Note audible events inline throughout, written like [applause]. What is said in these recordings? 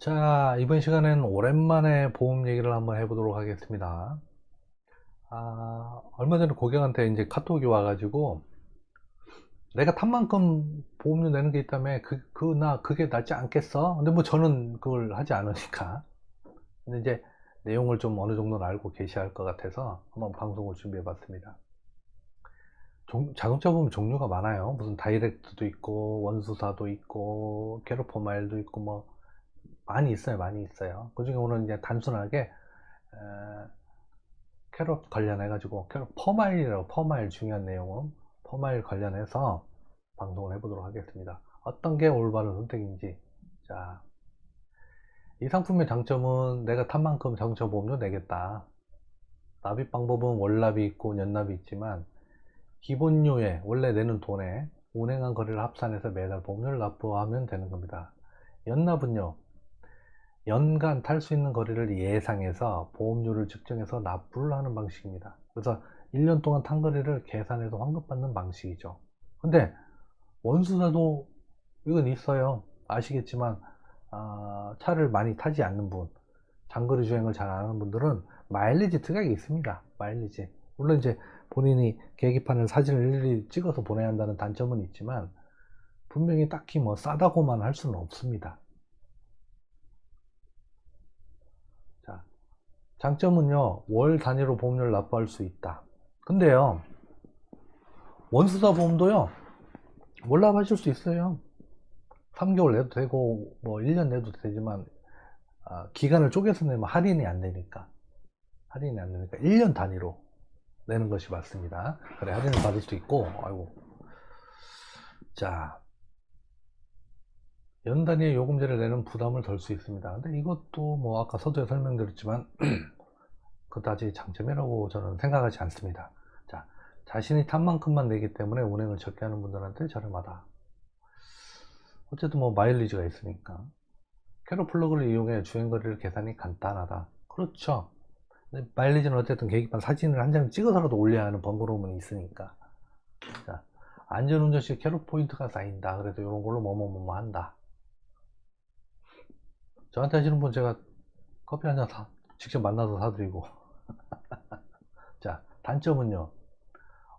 자, 이번 시간에는 오랜만에 보험 얘기를 한번 해보도록 하겠습니다. 아, 얼마 전에 고객한테 이제 카톡이 와가지고, 내가 탄 만큼 보험료 내는 게 있다며, 그, 그, 나, 그게 낫지 않겠어? 근데 뭐 저는 그걸 하지 않으니까. 근데 이제 내용을 좀 어느 정도는 알고 계셔야 할 것 같아서 한번 방송을 준비해 봤습니다. 자동차 보면 종류가 많아요. 무슨 다이렉트도 있고, 원수사도 있고, 캐로퍼 마일도 있고, 뭐, 많이 있어요 많이 있어요. 그 중에 오늘 이제 단순하게 에, 캐럿 관련해 가지고 캐럿 퍼마일이라고 퍼마일 중요한 내용은 퍼마일 관련해서 방송을 해보도록 하겠습니다. 어떤 게 올바른 선택인지. 자, 이 상품의 장점은 내가 탄 만큼 자동차 보험료 내겠다. 납입 방법은 월납이 있고 연납이 있지만 기본료에 원래 내는 돈에 운행한 거리를 합산해서 매달 보험료를 납부하면 되는 겁니다. 연납은요 연간 탈 수 있는 거리를 예상해서 보험료를 측정해서 납부를 하는 방식입니다. 그래서 1년 동안 탄 거리를 계산해서 환급받는 방식이죠. 근데 원수사도 이건 있어요. 아시겠지만 아, 차를 많이 타지 않는 분, 장거리 주행을 잘 안 하는 분들은 마일리지 특약이 있습니다. 마일리지. 물론 이제 본인이 계기판을 사진을 일일이 찍어서 보내야 한다는 단점은 있지만 분명히 딱히 뭐 싸다고만 할 수는 없습니다. 장점은요 월 단위로 보험료를 납부할 수 있다. 근데요 원수사 보험도요 월납하실 수 있어요? 3개월 내도 되고 뭐 1년 내도 되지만 아, 기간을 쪼개서 내면 할인이 안 되니까. 할인이 안 되니까 1년 단위로 내는 것이 맞습니다. 그래 할인을 받을 수 있고 아이고. 자 연단위의 요금제를 내는 부담을 덜 수 있습니다. 근데 이것도 뭐 아까 서두에 설명드렸지만 [clears throat] 그다지 장점이라고 저는 생각하지 않습니다. 자, 자신이 탄 만큼만 내기 때문에 운행을 적게 하는 분들한테 저렴하다. 어쨌든 뭐 마일리지가 있으니까. 캐로 플러그를 이용해 주행거리를 계산이 간단하다. 그렇죠. 마일리지는 어쨌든 계기판 사진을 한 장 찍어서라도 올려야 하는 번거로움은 있으니까. 자, 안전운전 시 캐로 포인트가 쌓인다. 그래서 이런 걸로 뭐뭐뭐뭐 한다. 저한테 하시는 분 제가 커피 한잔 사, 직접 만나서 사드리고 [laughs] 자 단점은요.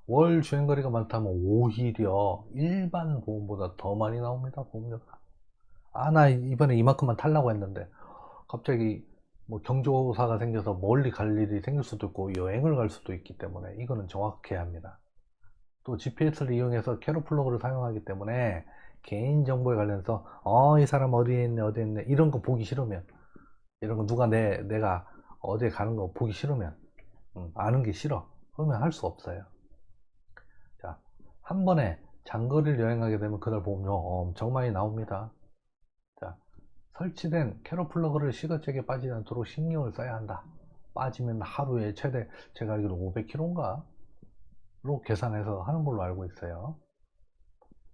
월 주행거리가 많다면 오히려 일반 보험보다 더 많이 나옵니다 보험료가. 아 나 이번에 이만큼만 탈라고 했는데 갑자기 뭐 경조사가 생겨서 멀리 갈 일이 생길 수도 있고 여행을 갈 수도 있기 때문에 이거는 정확해야 합니다. 또 GPS를 이용해서 캐로 플러그를 사용하기 때문에 개인정보에 관련해서 어 이 사람 어디에 있네 어디에 있네 이런 거 보기 싫으면 이런 거 누가 내 내가 어디에 가는 거 보기 싫으면 음, 아는 게 싫어. 그러면 할 수 없어요. 자 한 번에 장거리를 여행하게 되면 그날 보험료 엄청 많이 나옵니다. 자 설치된 캐로 플러그를 시거잭에 빠지지 않도록 신경을 써야 한다. 빠지면 하루에 최대 제가 알기로 500km인가? 로 계산해서 하는 걸로 알고 있어요.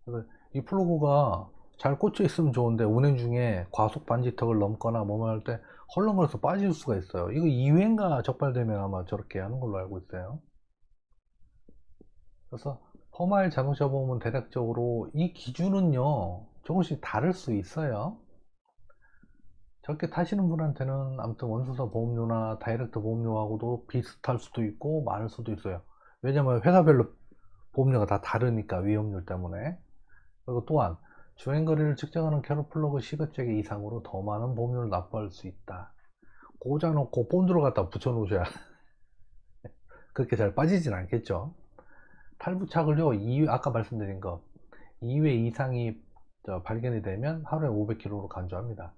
그래서 이 플러그가 잘 꽂혀 있으면 좋은데 운행 중에 과속 반지턱을 넘거나 뭐뭐 할때 헐렁거려서 빠질 수가 있어요. 이거 2회인가 적발되면 아마 저렇게 하는 걸로 알고 있어요. 그래서 퍼마일 자동차 보험은 대략적으로 이 기준은요 조금씩 다를 수 있어요. 저렇게 타시는 분한테는 아무튼 원수사 보험료나 다이렉트 보험료하고도 비슷할 수도 있고 많을 수도 있어요. 왜냐면 회사별로 보험료가 다 다르니까 위험률 때문에. 그리고 또한 주행거리를 측정하는 캐로 플러그 시거잭의 이상으로 더 많은 보험료를 납부할 수 있다. 꽂아놓고 본드로 갖다 붙여 놓으셔야 [laughs] 그렇게 잘 빠지진 않겠죠. 탈부착을요 2회, 아까 말씀드린 거 2회 이상이 발견이 되면 하루에 500km로 간주합니다.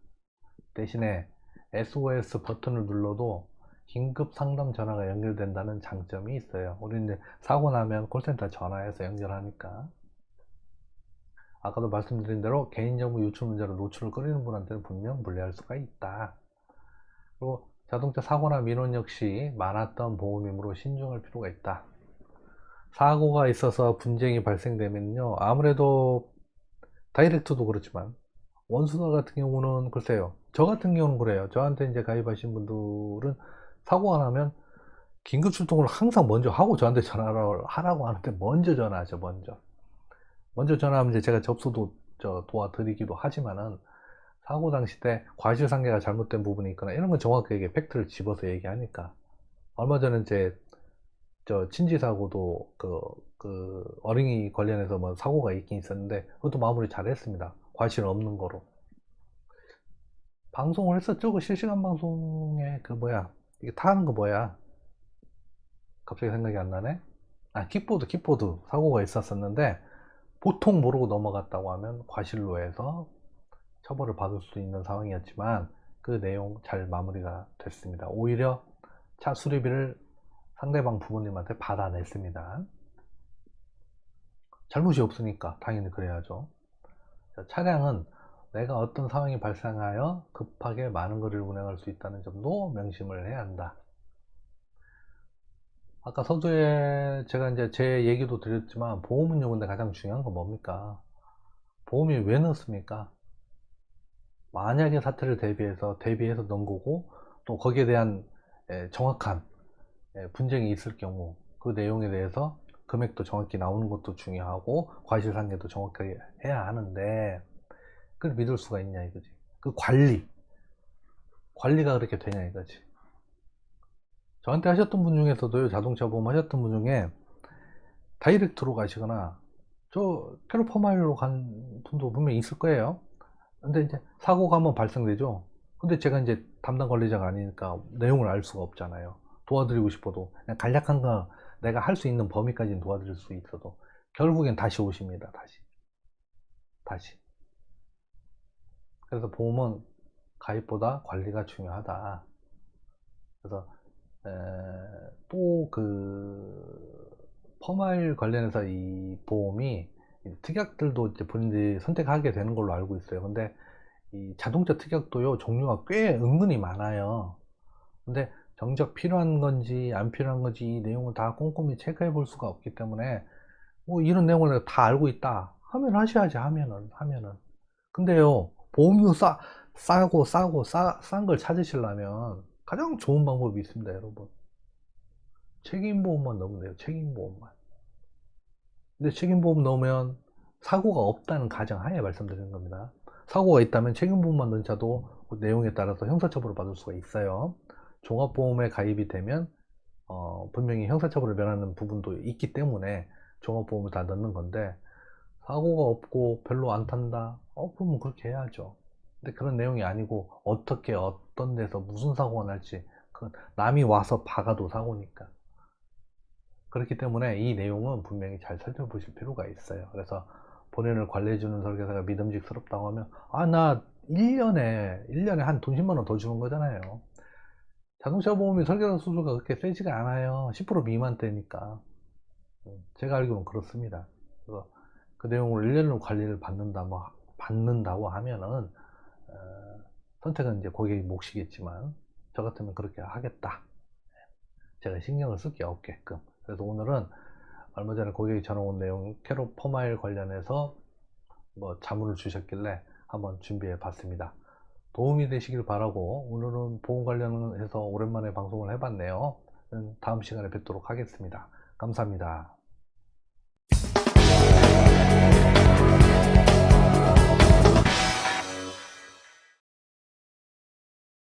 대신에 SOS 버튼을 눌러도 긴급 상담 전화가 연결된다는 장점이 있어요. 우리 이제 사고 나면 콜센터 전화해서 연결하니까 아까도 말씀드린 대로 개인정보 유출 문제로 노출을 꺼리는 분한테는 분명 불리할 수가 있다. 그리고 자동차 사고나 민원 역시 많았던 보험이므로 신중할 필요가 있다. 사고가 있어서 분쟁이 발생되면요. 아무래도 다이렉트도 그렇지만 원수사 같은 경우는 글쎄요. 저 같은 경우는 그래요. 저한테 이제 가입하신 분들은 사고가 나면 긴급 출동을 항상 먼저 하고 저한테 전화를 하라고 하는데 먼저 전화하죠. 먼저. 먼저 전화하면 이제 제가 접수도 저 도와드리기도 하지만은 사고 당시 때 과실상계가 잘못된 부분이 있거나 이런 건 정확하게 팩트를 집어서 얘기하니까 얼마 전에 이제 저 친지 사고도 그, 그 어린이 관련해서 뭐 사고가 있긴 있었는데 그것도 마무리 잘 했습니다. 과실 없는 거로. 방송을 했었죠. 그 실시간 방송에 그 뭐야 이게 타는 거 뭐야 갑자기 생각이 안 나네. 아 킥보드 킥보드 사고가 있었었는데 보통 모르고 넘어갔다고 하면 과실로 해서 처벌을 받을 수 있는 상황이었지만 그 내용 잘 마무리가 됐습니다. 오히려 차 수리비를 상대방 부모님한테 받아냈습니다. 잘못이 없으니까 당연히 그래야죠. 자, 차량은 내가 어떤 상황이 발생하여 급하게 많은 거리를 운행할 수 있다는 점도 명심을 해야 한다. 아까 서두에 제가 이제 제 얘기도 드렸지만 보험은요 근데 가장 중요한 건 뭡니까? 보험이 왜 넣습니까? 만약에 사태를 대비해서 대비해서 넣은 거고 또 거기에 대한 예, 정확한 예, 분쟁이 있을 경우 그 내용에 대해서 금액도 정확히 나오는 것도 중요하고 과실상계도 정확하게 해야 하는데 그걸 믿을 수가 있냐 이거지 그 관리 관리가 그렇게 되냐 이거지 저한테 하셨던 분 중에서도요 자동차 보험 하셨던 분 중에 다이렉트로 가시거나 저 캐로퍼마일로 간 분도 분명히 있을 거예요. 근데 이제 사고가 한번 발생되죠. 근데 제가 이제 담당 관리자가 아니니까 내용을 알 수가 없잖아요. 도와드리고 싶어도 그냥 간략한 거 내가 할 수 있는 범위까지는 도와드릴 수 있어도 결국엔 다시 오십니다 다시. 다시. 그래서 보험은 가입보다 관리가 중요하다. 그래서 또그 퍼마일 관련해서 이 보험이 특약들도 이제 본인들이 선택하게 되는 걸로 알고 있어요. 근데 이 자동차 특약도요 종류가 꽤 은근히 많아요. 근데 정작 필요한 건지 안 필요한 건지 이 내용을 다 꼼꼼히 체크해 볼 수가 없기 때문에 뭐 이런 내용을 다 알고 있다 하면 하셔야지 하면은 하면은. 근데요 보험료 싸 싸고 싸고 싼 걸 찾으시려면 가장 좋은 방법이 있습니다 여러분. 책임보험만 넣으면 돼요 책임보험만. 근데 책임보험 넣으면 사고가 없다는 가정하에 말씀드리는 겁니다. 사고가 있다면 책임보험만 넣은 차도 그 내용에 따라서 형사처벌을 받을 수가 있어요. 종합보험에 가입이 되면 어, 분명히 형사처벌을 면하는 부분도 있기 때문에 종합보험을 다 넣는 건데 사고가 없고 별로 안 탄다? 어 그러면 그렇게 해야죠 근데 그런 내용이 아니고 어떻게 어떤 데서 무슨 사고가 날지 그 남이 와서 박아도 사고니까. 그렇기 때문에 이 내용은 분명히 잘 살펴보실 필요가 있어요. 그래서 본인을 관리해주는 설계사가 믿음직스럽다고 하면 아 나 1년에 1년에 한 돈 10만원 더 주는 거잖아요. 자동차 보험이 설계사 수수가 그렇게 세지가 않아요. 10% 미만대니까. 제가 알기로는 그렇습니다. 그래서 그 내용을 1년으로 관리를 받는다 뭐 받는다고 하면은 어, 선택은 이제 고객이 몫이겠지만 저 같으면 그렇게 하겠다. 제가 신경을 쓸 게 없게끔. 그래서 오늘은 얼마 전에 고객이 전화 온 내용 캐로 퍼마일 관련해서 뭐 자문을 주셨길래 한번 준비해 봤습니다. 도움이 되시길 바라고 오늘은 보험 관련해서 오랜만에 방송을 해봤네요. 다음 시간에 뵙도록 하겠습니다. 감사합니다